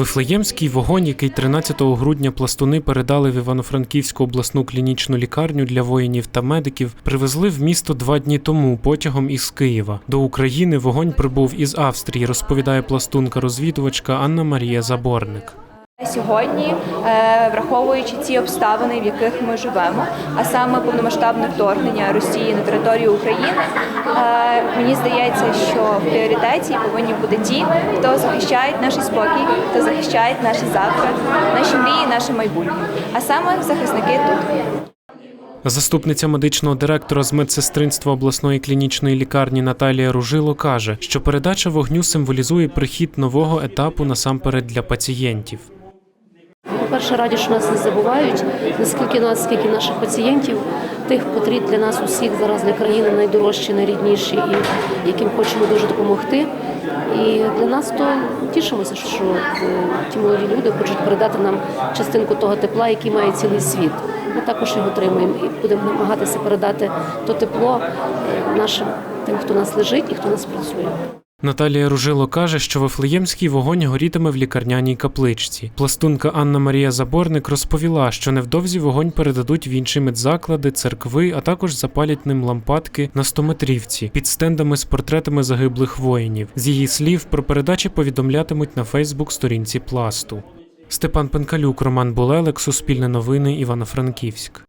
Вифлеємський вогонь, який 13 грудня пластуни передали в Івано-Франківську обласну клінічну лікарню для воїнів та медиків, привезли в місто два дні тому потягом із Києва. До України вогонь прибув із Австрії, розповідає пластунка-розвідувачка Анна Марія Заборник. Сьогодні, е, враховуючи ці обставини, в яких ми живемо, а саме повномасштабне вторгнення Росії на територію України, е, мені здається, що в пріоритеті повинні бути ті, хто захищають наш спокій, хто захищають наші завтра, наші мрії, наше майбутнє, а саме захисники тут. Заступниця медичного директора з медсестринства обласної клінічної лікарні Наталія Ружило каже, що передача вогню символізує прихід нового етапу насамперед для пацієнтів. По-перше, раді, що нас не забувають, наскільки нас, скільки наших пацієнтів, тих, котрі для нас усіх зараз для країни найдорожчі, найрідніші і яким хочемо дуже допомогти. І для нас то тішимося, що е, ті молоді люди хочуть передати нам частинку того тепла, який має цілий світ. Ми також його отримуємо і будемо намагатися передати то тепло е, нашим тим, хто нас лежить і хто нас працює. Наталія Ружило каже, що Вифлеємський вогонь горітиме в лікарняній капличці. Пластунка Анна Марія Заборник розповіла, що невдовзі вогонь передадуть в інші медзаклади, церкви, а також запалять ним лампадки на стометрівці під стендами з портретами загиблих воїнів. З її слів про передачі повідомлятимуть на Фейсбук сторінці пласту. Степан Пенкалюк, Роман Булелек, Суспільне новини, Івано-Франківськ.